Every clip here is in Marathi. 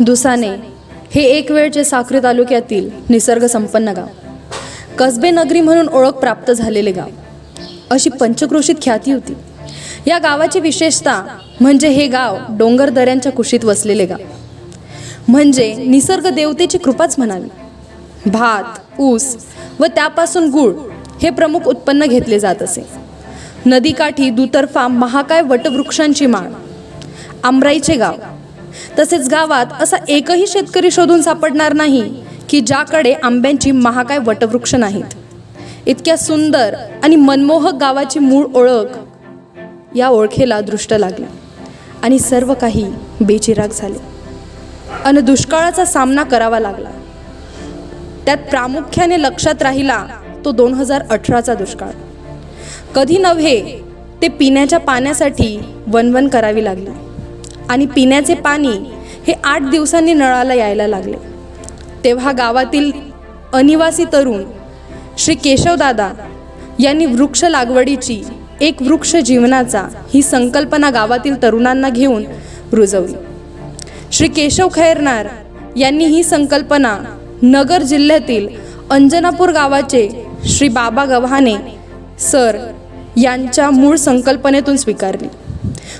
दुसाने हे एक वेळचे साक्री तालुक्यातील निसर्ग संपन्न गाव. कसबे नगरी म्हणून ओळख प्राप्त झालेले गाव. अशी पंचक्रोशीत ख्याती होती. या गावाची विशेषता म्हणजे हे गाव डोंगर दऱ्यांच्या कुशीत वसलेले गाव. म्हणजे निसर्ग देवतेची कृपाच म्हणावी. भात ऊस व त्यापासून गूळ हे प्रमुख उत्पन्न घेतले जात असे. नदीकाठी दुतर्फा महाकाय वटवृक्षांची माळ. आमराईचे गाव. तसेच गावात असा एकही शेतकरी शोधून सापडणार नाही की ज्याकडे आंब्यांची महाकाय वटवृक्ष नाहीत. इतक्या सुंदर आणि मनमोहक गावाची मूळ ओळख या ओळखेला दृष्ट लागली आणि सर्व काही बेचिराग झाले. अन दुष्काळाचा सामना करावा लागला. त्यात प्रामुख्याने लक्षात राहिला तो दोन हजार अठराचा दुष्काळ. कधी नव्हे ते पिण्याच्या पाण्यासाठी वनवन करावी लागली आणि पिण्याचे पाणी हे आठ दिवसांनी नळाला यायला लागले. तेव्हा गावातील अनिवासी तरुण श्री केशवदादा यांनी वृक्ष लागवडीची एक वृक्ष जीवनाचा ही संकल्पना गावातील तरुणांना घेऊन रुजवली. श्री केशव खैरनार यांनी ही संकल्पना नगर जिल्ह्यातील अंजनापूर गावाचे श्री बाबा गव्हाणे सर यांच्या मूळ संकल्पनेतून स्वीकारली.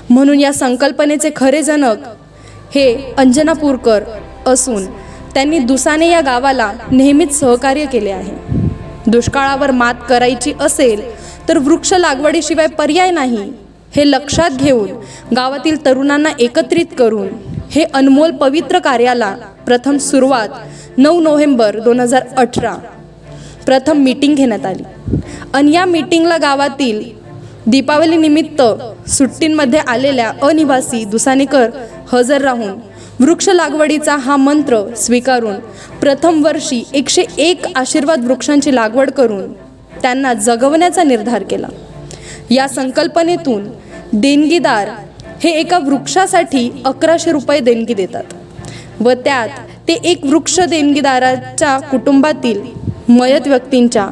म्हणून या संकल्पनेचे खरे जनक हे अंजनापूरकर असून त्यांनी दुसाने या गावाला नेहमीच सहकार्य केले आहे. दुष्काळावर मात करायची असेल तर वृक्ष लागवडीशिवाय पर्याय नाही हे लक्षात घेऊन गावातील तरुणांना एकत्रित करून हे अनमोल पवित्र कार्याला प्रथम सुरुवात नऊ नोव्हेंबर दोन हजार अठरा प्रथम मीटिंग घेण्यात आली. आणि या मीटिंगला गावातील दीपावलीनिमित्त सुट्टींमध्ये आलेल्या अनिवासी दुसानेकर हजर राहून. वृक्ष लागवडीचा हा मंत्र स्वीकारून प्रथम वर्षी एकशे एक आशीर्वाद वृक्षांची लागवड करून त्यांना जगवण्याचा निर्धार केला. या संकल्पनेतून देणगीदार हे एका वृक्षासाठी अकराशे रुपये देणगी देतात व त्यात ते एक वृक्ष देणगीदाराच्या कुटुंबातील मयत व्यक्तींच्या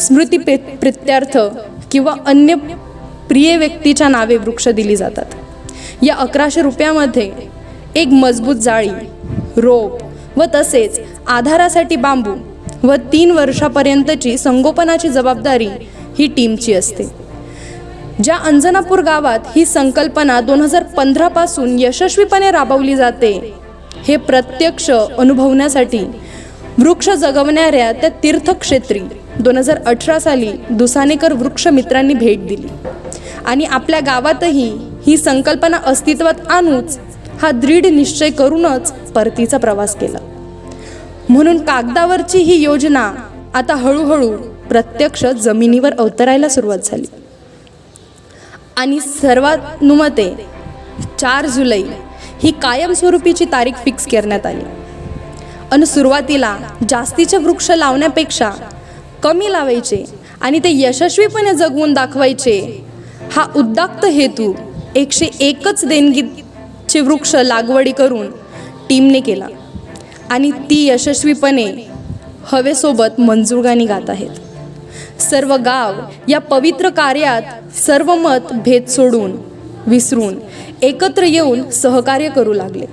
स्मृती प्रित्यर्थ किंवा अन्य प्रिय व्यक्तीच्या नावे वृक्ष दिली जातात. या अकराशे रुपयामध्ये एक मजबूत जाळी रोप व तसेच आधारासाठी बांबू व तीन वर्षापर्यंतची संगोपनाची जबाबदारी ही टीमची असते. ज्या अंजनापूर गावात ही संकल्पना दोन हजार पंधरापासून यशस्वीपणे राबवली जाते हे प्रत्यक्ष अनुभवण्यासाठी वृक्ष जगवणाऱ्या त्या तीर्थक्षेत्री दोन हजार अठरा साली दुसानेकर वृक्ष मित्रांनी भेट दिली आणि आपल्या गावातही ही संकल्पना अस्तित्वात आणूच हा दृढ निश्चय करूनच परतीचा प्रवास केला. म्हणून कागदावरची ही योजना आता हळूहळू प्रत्यक्ष जमिनीवर अवतरायला सुरुवात झाली. आणि सर्वानुमते चार जुलै ही कायमस्वरूपीची तारीख फिक्स करण्यात आली. आणि सुरुवातीला जास्तीचे वृक्ष लावण्यापेक्षा कमी लावायचे आणि ते यशस्वीपणे जगवून दाखवायचे हा उद्दाक्त हेतू एकशे एकच देणगीचे वृक्ष लागवडी करून टीमने केला. आणि ती यशस्वीपणे हवेसोबत मंजुळगाणी गात आहेत. सर्व गाव या पवित्र कार्यात सर्व मत भेद सोडून विसरून एकत्र येऊन सहकार्य करू लागले.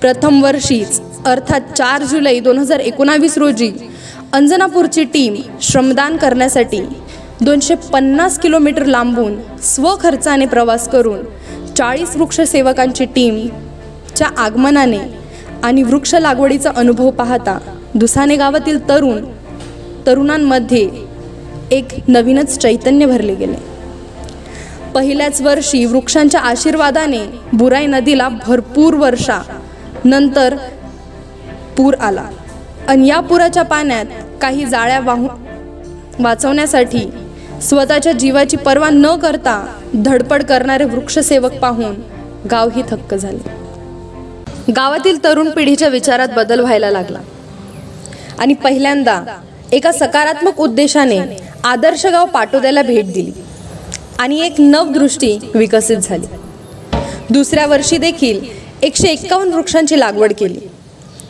प्रथम वर्षीच अर्थात चार जुलै दोन हजार एकोणावीस रोजी अंजनापूरची टीम श्रमदान करण्यासाठी दोनशे पन्नास किलोमीटर लांबून स्वखर्चाने प्रवास करून चाळीस वृक्षसेवकांची टीमच्या आगमनाने आणि वृक्ष लागवडीचा अनुभव पाहता दुसाने गावातील तरुण तरुणांमध्ये एक नवीनच चैतन्य भरले गेले. पहिल्याच वर्षी वृक्षांच्या आशीर्वादाने बुराई नदीला भरपूर वर्षा नंतर पूर आला. आणि या पुराच्या पाण्यात काही जाळ्या वाहून वाचवण्यासाठी स्वतःच्या जीवाची पर्वा न करता धडपड करणारे वृक्षसेवक पाहून गावही थक्क झाले. गावातील तरुण पिढीच्या विचारात बदल व्हायला लागला. आणि पहिल्यांदा एका सकारात्मक उद्देशाने आदर्श गाव पाटोद्याला भेट दिली. आणि एक नवदृष्टी विकसित झाली. दुसऱ्या वर्षी देखील एकशे एक्कावन्न वृक्षांची लागवड केली.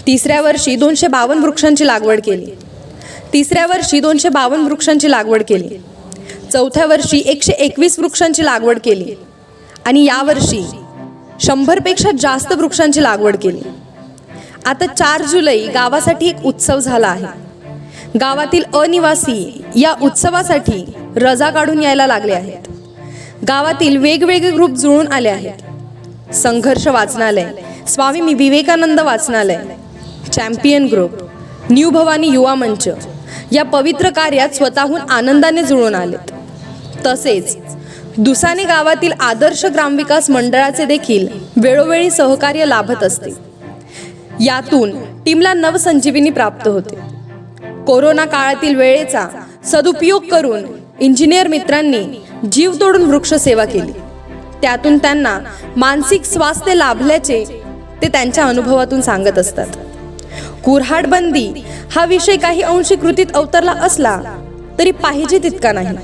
तिसऱ्या वर्षी दोनशे बावन्न वृक्षांची लागवड केली. तिसऱ्या वर्षी दोनशे बावन्न वृक्षांची लागवड केली. चौथ्या वर्षी एकशे एकवीस वृक्षांची लागवड केली. आणि यावर्षी शंभरपेक्षा जास्त वृक्षांची लागवड केली. आता चार जुलै गावासाठी एक उत्सव झाला आहे. गावातील अनिवासी या उत्सवासाठी रजा काढून यायला लागले आहेत. गावातील वेगवेगळे ग्रुप जुळून आले आहेत. संघर्ष वाचनालय स्वामी मी विवेकानंद वाचनालय चॅम्पियन ग्रुप न्यू भवानी युवा मंच या पवित्र कार्यात स्वतःहून आनंदाने जुळून आलेत. तसेच. दुसाने गावातील आदर्श ग्रामविकास मंडळाचे देखील वेळोवेळी सहकार्य लाभत असते. यातून टीमला नवसंजीवनी प्राप्त होते. कोरोना काळातील वेळेचा सदुपयोग करून इंजिनियर मित्रांनी जीव तोडून वृक्ष सेवा केली. त्यातून त्यांना मानसिक स्वास्थ्य लाभल्याचे ते त्यांच्या अनुभवातून सांगत असतात. कुऱ्हाड बंदी हा विषय काही अंशी कृतीत अवतरला असला तरी पाहिजे तितका नाही.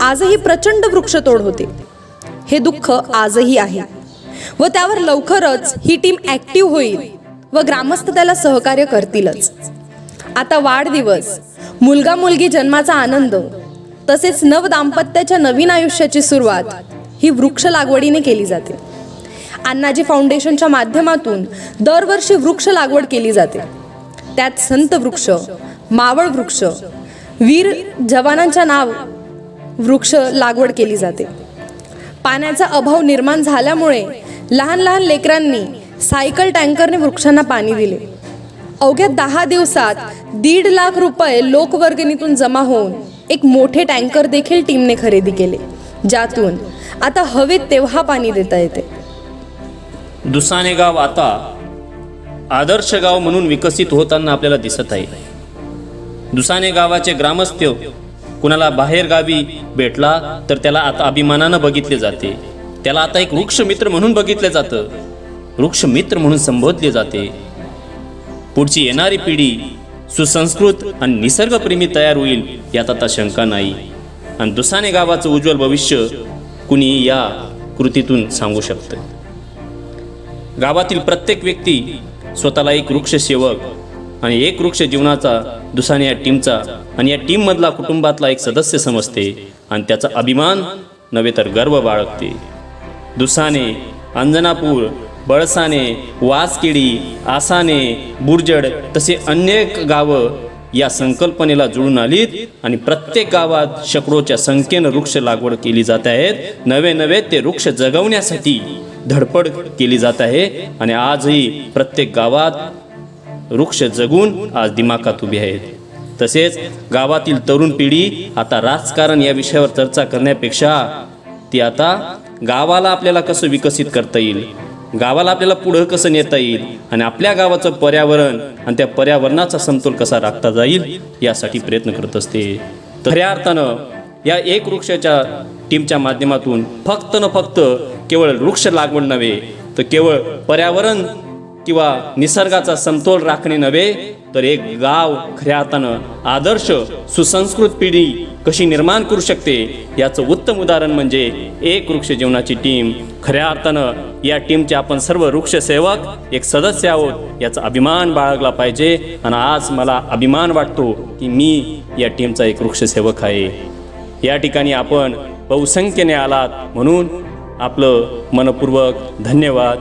आजही प्रचंड वृक्षतोड होते. हे दुःख आजही आहे. व त्यावर लवकरच ही टीम ऍक्टिव्ह होईल व ग्रामस्थ त्याला सहकार्य करतीलच. आता वाढदिवस मुलगा मुलगी जन्माचा आनंद तसेच नव दाम्पत्याच्या नवीन आयुष्याची सुरुवात ही वृक्ष लागवडीने केली जाते. अण्णाजी फाउंडेशनच्या माध्यमातून दरवर्षी वृक्ष लागवड केली जाते. त्यात संत वृक्ष मावळ वृक्ष वीर जवानांच्या नाव वृक्ष लागवड केली जाते. पाण्याचा अभाव निर्माण झाल्यामुळे लहान लहान लेकरांनी सायकल टँकरने वृक्षांना पाणी दिले. अवघ्या दहा दिवसात दीड लाख रुपये लोकवर्गणीतून जमा होऊन एक मोठे टँकर देखील टीमने खरेदी केले ज्यातून आता हवेत तेव्हा पाणी देता येते. दुसाने गाव आता आदर्श गाव म्हणून विकसित होताना आपल्याला दिसत आहे. दुसाने गावाचे ग्रामस्थ कुणाला बाहेर गावी भेटला तर त्याला आता अभिमानानं बघितले जाते. त्याला आता एक वृक्ष मित्र म्हणून बघितलं जातं. वृक्ष मित्र म्हणून संबोधले जाते. पुढची येणारी पिढी सुसंस्कृत आणि निसर्गप्रेमी तयार होईल यात आता शंका नाही. आणि दुसाने गावाचं उज्ज्वल भविष्य कुणी या कृतीतून सांगू शकतं? गावातील प्रत्येक व्यक्ती स्वतःला एक वृक्षसेवक आणि एक वृक्ष जीवनाचा दुसाने या टीमचा आणि या टीममधला कुटुंबातला एक सदस्य समजते आणि त्याचा अभिमान नव्हे तर गर्व बाळगते. दुसाने अंजनापूर बळसाने वासकिडी आसाने बुरजड तसे अनेक गावं या संकल्पनेला जुळून आलीत आणि प्रत्येक गावात शक्रोच्या संख्येनं वृक्ष लागवड केली जात आहेत. नवे नवे ते वृक्ष जगवण्यासाठी धडपड केली जात आहे आणि आजही प्रत्येक गावात वृक्ष जगून आज दिमाखात उभी आहेत. तसेच गावातील तरुण पिढी आता राजकारण या विषयावर चर्चा करण्यापेक्षा ती आता गावाला आपल्याला कसं विकसित करता येईल गावाला आपल्याला पुढं कसं नेता येईल आणि आपल्या गावाचं पर्यावरण आणि त्या पर्यावरणाचा समतोल कसा राखता जाईल यासाठी प्रयत्न करत असते. खऱ्या अर्थानं या एक वृक्षाच्या टीमच्या माध्यमातून फक्त न फक्त केवळ वृक्ष लागवड नव्हे तर केवळ पर्यावरण किंवा निसर्गाचा समतोल राखणे नव्हे तर एक गाव खऱ्या अर्थानं आदर्श सुसंस्कृत पिढी कशी निर्माण करू शकते याचं उत्तम उदाहरण म्हणजे एक वृक्ष जीवनाची टीम. खऱ्या अर्थानं या टीमचे आपण सर्व वृक्षसेवक एक सदस्य आहोत याचा अभिमान बाळगला पाहिजे. आणि आज मला अभिमान वाटतो की मी या टीमचा एक वृक्षसेवक आहे. या ठिकाणी आपण बहुसंख्येने आलात म्हणून आपलं मनपूर्वक धन्यवाद.